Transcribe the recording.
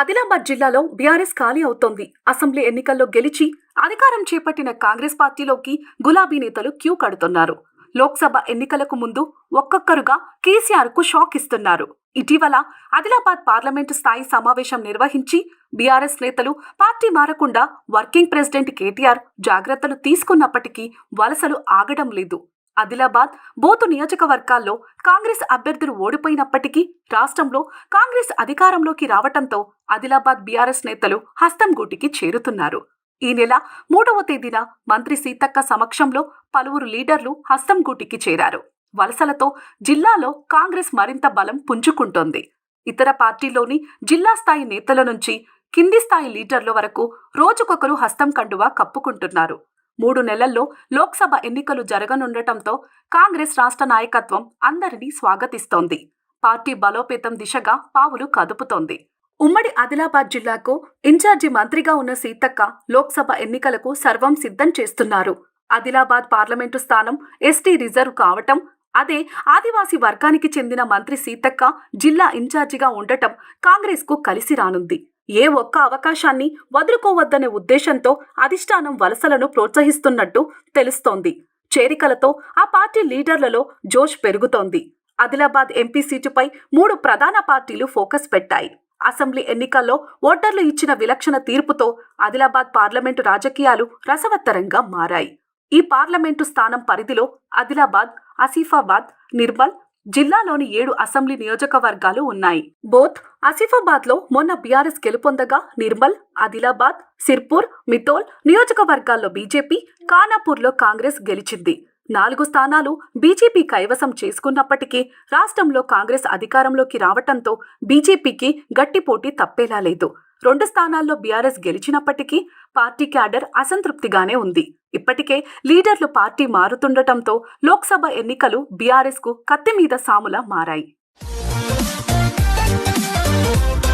ఆదిలాబాద్ జిల్లాలో బీఆర్ఎస్ ఖాళీ అవుతోంది. అసెంబ్లీ ఎన్నికల్లో గెలిచి అధికారం చేపట్టిన కాంగ్రెస్ పార్టీలోకి గులాబీ నేతలు క్యూ కడుతున్నారు. లోక్సభ ఎన్నికలకు ముందు ఒక్కొక్కరుగా కేసీఆర్కు షాక్ ఇస్తున్నారు. ఇటీవల ఆదిలాబాద్ పార్లమెంటు స్థాయి సమావేశం నిర్వహించి బీఆర్ఎస్ నేతలు పార్టీ మారకుండా వర్కింగ్ ప్రెసిడెంట్ కేటీఆర్ జాగ్రత్తలు తీసుకున్నప్పటికీ వలసలు ఆగడం లేదు. ఆదిలాబాద్ బోతు నియోజకవర్గాల్లో కాంగ్రెస్ అభ్యర్థులు ఓడిపోయినప్పటికీ రాష్ట్రంలో కాంగ్రెస్ అధికారంలోకి రావటంతో ఆదిలాబాద్ బీఆర్ఎస్ నేతలు హస్తం గూటికి చేరుతున్నారు. ఈ నెల మూడవ తేదీన మంత్రి సీతక్క సమక్షంలో పలువురు లీడర్లు హస్తం గూటికి చేరారు. వలసలతో జిల్లాలో కాంగ్రెస్ మరింత బలం పుంజుకుంటోంది. ఇతర పార్టీలోని జిల్లా స్థాయి నేతల నుంచి కింది స్థాయి లీడర్ల వరకు రోజుకొకరు హస్తం కండువా కప్పుకుంటున్నారు. మూడు నెలల్లో లోక్సభ ఎన్నికలు జరగనుండటంతో కాంగ్రెస్ రాష్ట్ర నాయకత్వం అందరినీ స్వాగతిస్తోంది. పార్టీ బలోపేతం దిశగా పావులు కదుపుతోంది. ఉమ్మడి ఆదిలాబాద్ జిల్లాకు ఇన్ఛార్జి మంత్రిగా ఉన్న సీతక్క లోక్సభ ఎన్నికలకు సర్వం సిద్ధం చేస్తున్నారు. ఆదిలాబాద్ పార్లమెంటు స్థానం ఎస్టీ రిజర్వ్ కావటం అదే ఆదివాసీ వర్గానికి చెందిన మంత్రి సీతక్క జిల్లా ఇన్ఛార్జిగా ఉండటం కాంగ్రెస్కు కలిసి రానుంది. ఏ ఒక్క అవకాశాన్ని వదులుకోవద్దనే ఉద్దేశంతో అధిష్టానం వలసలను ప్రోత్సహిస్తున్నట్టు తెలుస్తోంది. చేరికలతో ఆ పార్టీ లీడర్లలో జోష్ పెరుగుతోంది. ఆదిలాబాద్ ఎంపీ సీటుపై మూడు ప్రధాన పార్టీలు ఫోకస్ పెట్టాయి. అసెంబ్లీ ఎన్నికల్లో ఓటర్లు ఇచ్చిన విలక్షణ తీర్పుతో ఆదిలాబాద్ పార్లమెంటు రాజకీయాలు రసవత్తరంగా మారాయి. ఈ పార్లమెంటు స్థానం పరిధిలో ఆదిలాబాద్ ఆసిఫాబాద్ నిర్మల్ జిల్లాలోని ఏడు అసెంబ్లీ నియోజకవర్గాలు ఉన్నాయి. బోత్ ఆసిఫాబాద్లో మొన్న బీఆర్ఎస్ గెలుపొందగా నిర్మల్ ఆదిలాబాద్ సిర్పూర్ మితోల్ నియోజకవర్గాల్లో బీజేపీ కానాపూర్లో కాంగ్రెస్ గెలిచింది. నాలుగు స్థానాలు బీజేపీ కైవసం చేసుకున్నప్పటికీ రాష్ట్రంలో కాంగ్రెస్ అధికారంలోకి రావటంతో బీజేపీకి గట్టి పోటీ తప్పేలా లేదు. రెండు స్థానాల్లో బీఆర్ఎస్ గెలిచినప్పటికీ పార్టీ క్యాడర్ అసంతృప్తిగానే ఉంది. ఇప్పటికే లీడర్లు పార్టీ మారుతుండటంతో లోక్సభ ఎన్నికలు బీఆర్ఎస్కు కత్తి మీద సాములా మారాయి. Thank you